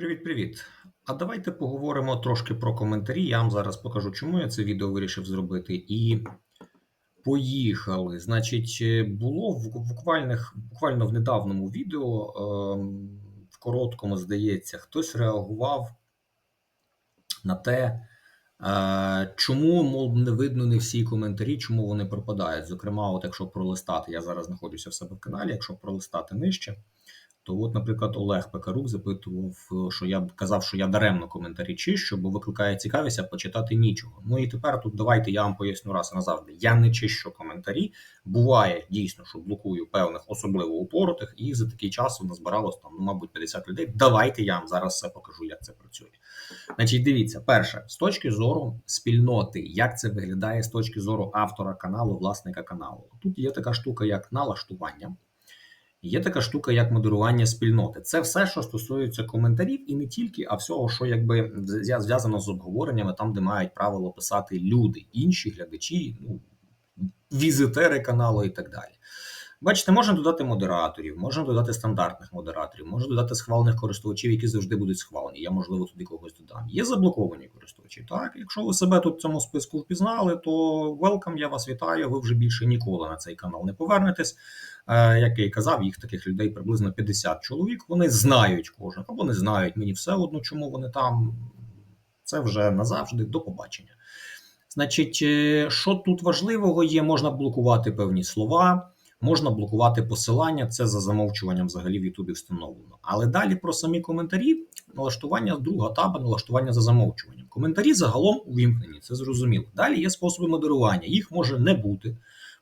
Привіт-привіт. А давайте поговоримо трошки про коментарі. Я вам зараз покажу, чому я це відео вирішив зробити. І поїхали. Значить, е, було в буквальних, буквально в недавньому відео, ем, в короткому, здається, хтось реагував на те, е, чому, мов, не видно не всі коментарі, чому вони пропадають. Зокрема, от якщо пролистати, я зараз знаходжуся в себе в каналі, якщо пролистати нижче. То, от, наприклад, Олег Пекарук запитував, що я б казав, що я даремно коментарі чищу, бо викликає цікавість, а почитати нічого. Ну і тепер тут давайте я вам поясню раз і назавжди. Я не чищу коментарі. Буває дійсно, що блокую певних, особливо упоротих, і за такий час назбиралось там, ну, мабуть, 50 людей. Давайте я вам зараз все покажу, як це працює. Значить, дивіться, перше, з точки зору спільноти, як це виглядає з точки зору автора каналу, власника каналу. Тут є така штука, як налаштування. Є така штука, як модерування спільноти. Це все, що стосується коментарів, і не тільки, а всього, що якби зв'язано з обговореннями, там, де мають правило писати люди, інші глядачі, ну візитери каналу і так далі. Бачите, можна додати модераторів, можна додати стандартних модераторів, можна додати схвалених користувачів, які завжди будуть схвалені. Я, можливо, туди когось додам. Є заблоковані користувачі. Так, якщо ви себе тут в цьому списку впізнали, то welcome, я вас вітаю. Ви вже більше ніколи на цей канал не повернетесь. Е, як я і казав, їх таких людей приблизно 50 чоловік. Вони знають кожен, або не знають мені все одно, чому вони там. Це вже назавжди до побачення. Значить, е, що тут важливого є, можна блокувати певні слова. Можна блокувати посилання, це за замовчуванням взагалі в Ютубі встановлено. Але далі про самі коментарі, налаштування друга таба, налаштування за замовчуванням. Коментарі загалом увімкнені, це зрозуміло. Далі є способи модерування, їх може не бути.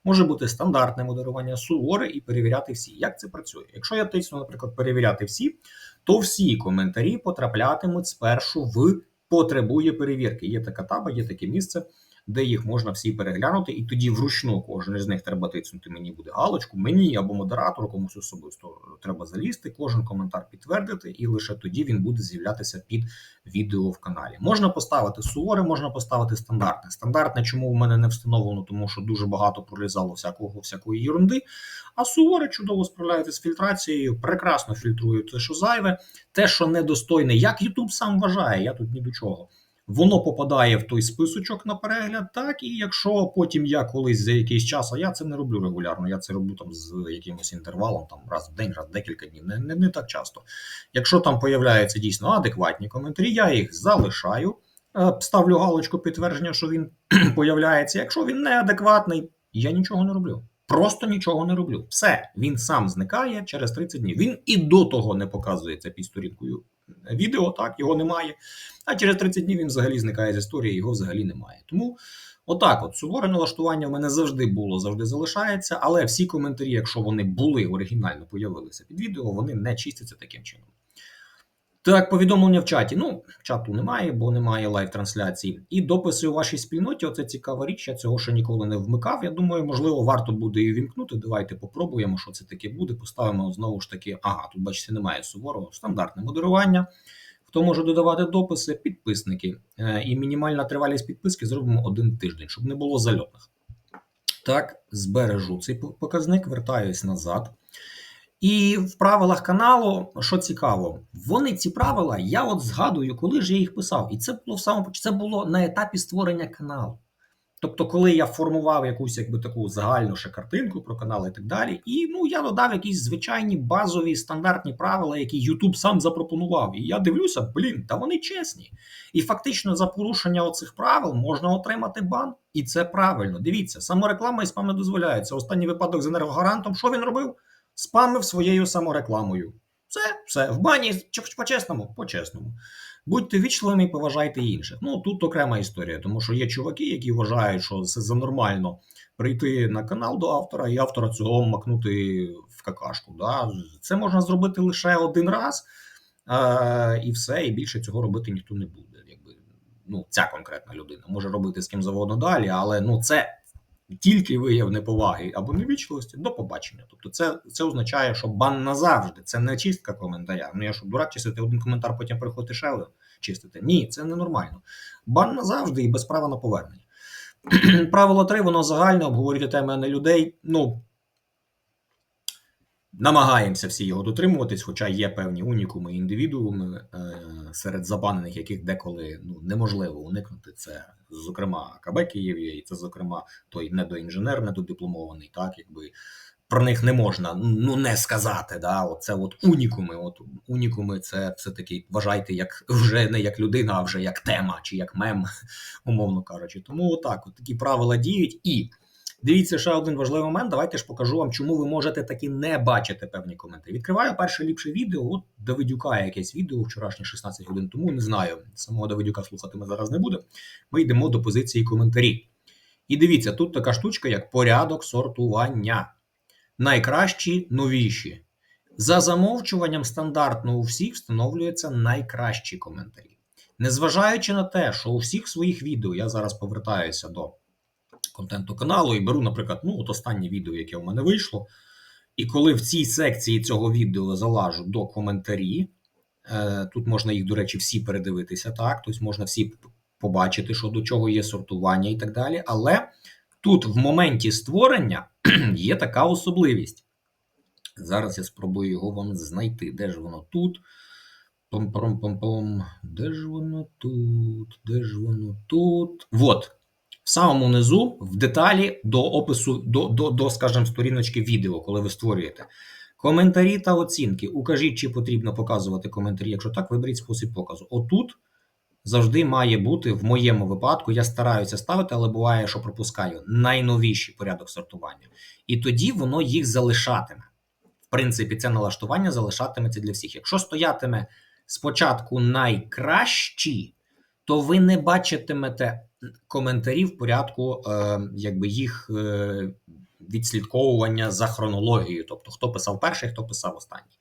Може бути стандартне модерування, суворе і перевіряти всі. Як це працює? Якщо я тисну, наприклад, перевіряти всі, то всі коментарі потраплятимуть спершу в потребує перевірки. Є така таба, є таке місце де їх можна всі переглянути, і тоді вручну кожен з них треба тиснути. Мені буде галочку, мені або модератору, комусь особисто треба залізти, кожен коментар підтвердити, і лише тоді він буде з'являтися під відео в каналі. Можна поставити суворе, можна поставити стандартне. Стандартне, чому в мене не встановлено, тому що дуже багато пролізало всякого всякої ерунди. А суворе чудово справляється з фільтрацією, прекрасно фільтрує те, що зайве, те, що недостойне, як YouTube сам вважає, я тут ні до чого воно попадає в той списочок на перегляд, так і якщо потім я колись за якийсь час, а я це не роблю регулярно, я це роблю там з якимось інтервалом, там раз в день, раз в декілька днів, не, не, не так часто. Якщо там появляються дійсно адекватні коментарі, я їх залишаю, е, ставлю галочку підтвердження, що він появляється. Якщо він неадекватний, я нічого не роблю. Просто нічого не роблю. Все, він сам зникає через 30 днів. Він і до того не показується під сторінкою відео, так його немає. А через 30 днів він взагалі зникає з історії, його взагалі немає. Тому отак, от суворе налаштування в мене завжди було, завжди залишається. Але всі коментарі, якщо вони були оригінально появилися під відео, вони не чистяться таким чином. Так, повідомлення в чаті. Ну, чату немає, бо немає лайв-трансляції. І дописи у вашій спільноті оце цікава річ. Я цього ще ніколи не вмикав. Я думаю, можливо, варто буде і вімкнути. Давайте попробуємо, що це таке буде. Поставимо знову ж таки. Ага, тут, бачите, немає суворого, стандартне модерування. Хто може додавати дописи, підписники. Е, і мінімальна тривалість підписки зробимо один тиждень, щоб не було зальотних. Так, збережу цей показник, вертаюсь назад. І в правилах каналу, що цікаво, вони ці правила, я от згадую, коли ж я їх писав. І це було в самому це було на етапі створення каналу. Тобто, коли я формував якусь якби таку загальну ще картинку про канал і так далі, і ну я додав якісь звичайні базові стандартні правила, які YouTube сам запропонував. І я дивлюся, блін, та вони чесні. І фактично за порушення оцих правил можна отримати бан. І це правильно. Дивіться, самореклама і спам не дозволяється. Останній випадок з енергогарантом, що він робив? Спамив своєю саморекламою. Це все в бані по-чесному, по-чесному. Будьте вічливими і поважайте інших. Ну тут окрема історія, тому що є чуваки, які вважають, що це за нормально прийти на канал до автора і автора цього макнути в какашку. Да? Це можна зробити лише один раз, е- і все, і більше цього робити ніхто не буде. Якби ну ця конкретна людина може робити з ким завгодно далі, але ну це тільки вияв неповаги або невічливості, до побачення. Тобто, це це означає, що бан назавжди, це не чистка коментаря. Ну я що дурак чистити один коментар, потім приходити ще один чистити. Ні, це ненормально. Бан назавжди і без права на повернення. Правило 3, воно загальне, обговорювати теми, не людей. Ну Намагаємося всі його дотримуватись, хоча є певні унікуми індивідууми, е, серед забанених, яких деколи ну, неможливо уникнути. Це, зокрема, АКБ Київ є, і це, зокрема, той недоінженер, недодипломований, так якби про них не можна ну не сказати. Да, Оце от унікуми. От унікуми, це все таки вважайте, як вже не як людина, а вже як тема чи як мем, умовно кажучи. Тому отак, от такі правила діють і. Дивіться, ще один важливий момент. Давайте ж покажу вам, чому ви можете таки не бачити певні коменти. Відкриваю перше ліпше відео. От Давидюка якесь відео вчорашнє 16 годин тому. Не знаю. Самого Давидюка слухати ми зараз не будемо. Ми йдемо до позиції коментарі. І дивіться, тут така штучка, як порядок сортування. Найкращі новіші. За замовчуванням стандартно у всіх встановлюються найкращі коментарі. Незважаючи на те, що у всіх своїх відео я зараз повертаюся до контенту каналу і беру, наприклад, ну, от останнє відео, яке в мене вийшло. І коли в цій секції цього відео залажу до коментарі, е, тут можна їх, до речі, всі передивитися, так, тобто можна всі побачити, що до чого є сортування і так далі. Але тут в моменті створення є така особливість. Зараз я спробую його вам знайти. Де ж воно тут? Пом-пом-пом-пом. Де ж воно тут? Де ж воно тут? Вот в самому низу, в деталі до опису, до, до, до скажімо, сторіночки відео, коли ви створюєте. Коментарі та оцінки. Укажіть, чи потрібно показувати коментарі. Якщо так, виберіть спосіб показу. Отут завжди має бути, в моєму випадку, я стараюся ставити, але буває, що пропускаю найновіший порядок сортування. І тоді воно їх залишатиме. В принципі, це налаштування залишатиметься для всіх. Якщо стоятиме спочатку найкращі, то ви не бачитимете коментарі в порядку е, якби їх е, відслідковування за хронологією, тобто хто писав перший, хто писав останній.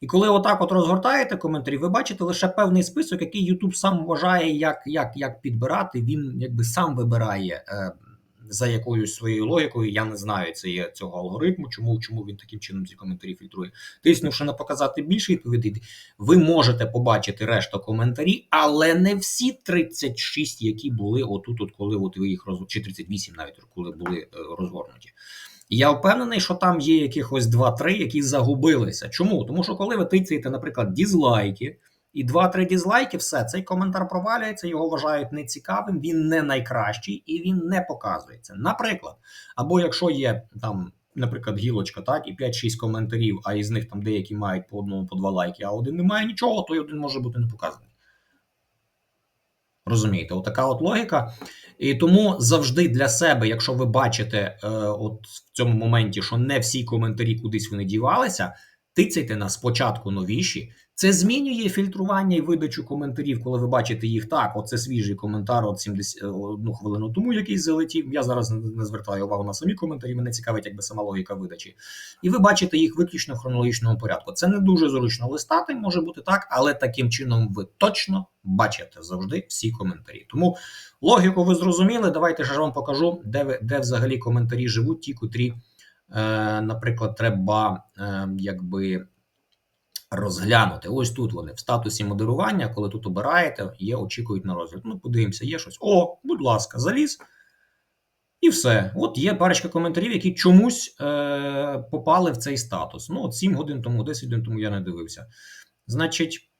І коли отак от розгортаєте коментарі, ви бачите лише певний список, який YouTube сам вважає, як як, як підбирати. Він якби сам вибирає е, за якоюсь своєю логікою. Я не знаю це є цього алгоритму, чому чому він таким чином ці коментарі фільтрує. Тиснувши на показати більше відповідей, ви можете побачити решту коментарі, але не всі 36, які були отут, от коли от ви їх роз... чи 38 навіть коли були е, розгорнуті. Я впевнений, що там є якихось 2-3, які загубилися. Чому? Тому що коли ви тицяєте, наприклад, дізлайки і 2-3 дізлайки, все, цей коментар провалюється, його вважають нецікавим, він не найкращий і він не показується. Наприклад, або якщо є там, наприклад, гілочка, так, і 5-6 коментарів, а із них там деякі мають по одному, по два лайки, а один не має нічого, то й один може бути не показаний. Розумієте, отака от логіка. І тому завжди для себе, якщо ви бачите, е, от в цьому моменті, що не всі коментарі кудись вони дівалися, тицяйте на спочатку новіші. Це змінює фільтрування і видачу коментарів, коли ви бачите їх так. Оце свіжий коментар от 70, одну хвилину тому, якийсь залетів. Я зараз не звертаю увагу на самі коментарі. Мене цікавить, якби сама логіка видачі. І ви бачите їх виключно в хронологічному порядку. Це не дуже зручно листати, може бути так, але таким чином ви точно бачите завжди всі коментарі. Тому логіку ви зрозуміли. Давайте ж вам покажу, де ви де взагалі коментарі живуть, ті, котрі. Е, наприклад, треба е, якби розглянути. Ось тут вони в статусі модерування, коли тут обираєте, є, очікують на розгляд. Ну, подивимося, є щось. О, будь ласка, заліз. І все. От є парочка коментарів, які чомусь е, попали в цей статус. Ну, от 7 годин тому, 10 годин тому я не дивився. Значить,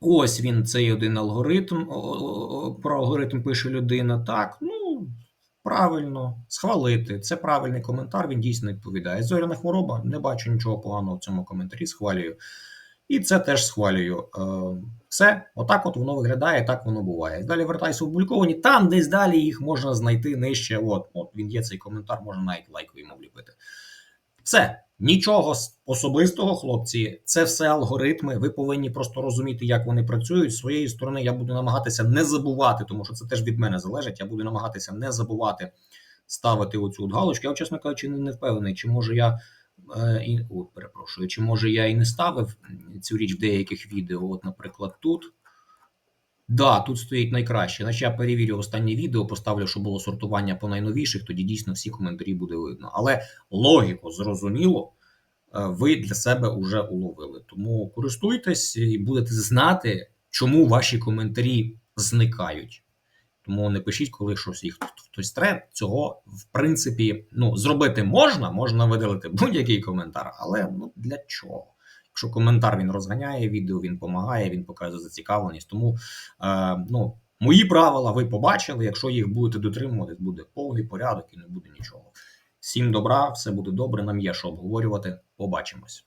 ось він цей один алгоритм. Про алгоритм пише людина. Так, ну. Правильно, схвалити. Це правильний коментар, він дійсно відповідає. Зоряна хвороба, не бачу нічого поганого в цьому коментарі, схвалюю. І це теж схвалюю. Е, все, отак от воно виглядає, так воно буває. Далі вертаюся в публіковані, там десь далі їх можна знайти нижче. От, от він є цей коментар, можна навіть лайк йому вліпити. Все, нічого особистого, хлопці, це все алгоритми. Ви повинні просто розуміти, як вони працюють. З своєї сторони, я буду намагатися не забувати, тому що це теж від мене залежить. Я буду намагатися не забувати ставити оцю от галочку. Я, чесно кажучи, не впевнений, чи може я е, і о, перепрошую, чи може я і не ставив цю річ в деяких відео. От, наприклад, тут. Да, тут стоїть найкраще. Значить, я перевірю останнє відео, поставлю, що було сортування по найновіших, тоді дійсно всі коментарі буде видно. Але логіку зрозуміло, е, ви для себе вже уловили. Тому користуйтесь і будете знати, чому ваші коментарі зникають. Тому не пишіть, коли щось їх хтось тре. Цього в принципі ну зробити можна, можна видалити будь-який коментар, але ну для чого? Якщо коментар він розганяє відео, він допомагає, він показує зацікавленість. Тому е, ну, мої правила ви побачили. Якщо їх будете дотримуватись, буде повний порядок і не буде нічого. Всім добра, все буде добре. Нам є що обговорювати. Побачимось.